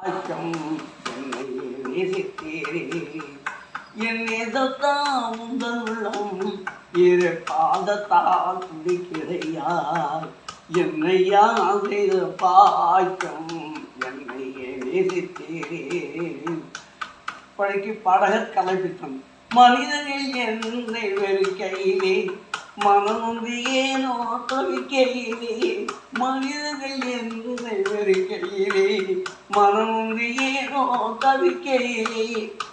ஆக்கம் என்னை நேசித்தீரே என் எதத்தான் உங்கள் உள்ளம் இரு பாதத்தால் துடிக்கிறையார் என்னையா செய்த பாய்க்கம் என்னை நேசித்தீரே பழக்கி பாடகர் கலைப்பித்தன் மனிதனில் என்னை வெறுக்கையிலே மனமொன்று ஏனோ தவிக்கையிலே மனிதர்கள் என்னை வெறுக்கையிலே மனமொன்று ஏனோ தவிக்கையிலே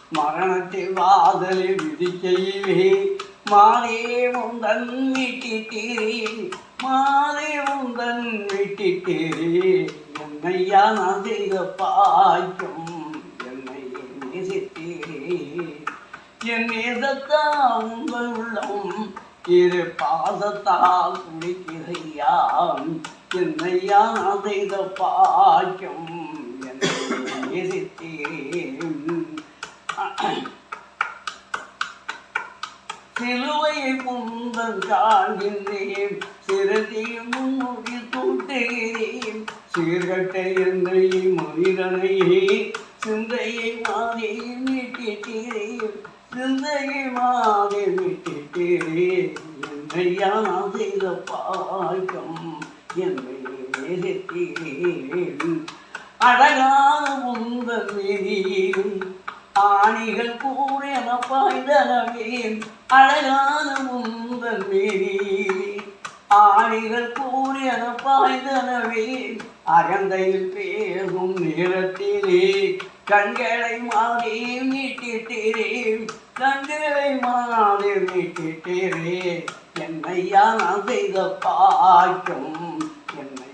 மரணத்தை வாதலை விதிக்கையிலே. மாலே உந்தன் வீட்டிட்டீரே மாலே உந்தன் வீட்டிட்டீரே என்னையா நான் செய்த பாய்க்கும் என்னை நேசித்தீரே என் நேசத்தா உங்கள் உள்ளம் இரு பாதத்தால் குடிக்கிறையான் என்னையா செய்த பாக்கியம் என்னை சிலுவையை முந்தன் காண்கின்றேன். சிறுதியும் முன்னுடி தூட்டுகிறேன் சீர்கட்டை என்னை மனிதனையே சிந்தையை மாறி மீட்டிட்டீரே சிந்தையை மாறி மீட்டிட்டீரே என்னையா நான் செய்த பாய்க்கம் என்னை நேசித்தீரேன் அழகான உந்தன் வெளியும் ஆணிகள் என பாய்தனவேன் அழகான உந்தன் வெளியே ஆடிகள் கூறின பாய்தனவேன் அகந்தையில் பேசும் நேரத்திலே கண்களை மாறி நீட்டிட்டீரே கண்களை மாறி நீட்டிட்டீரே என்னையா நான் செய்த பாய்க்கும் என்னை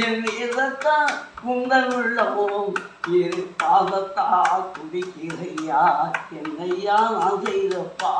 என் இதத்தான் உங்கள் உள்ளமோ இரு பாதத்தா துடிக்கிறையா? என்னையா நான் செய்த பா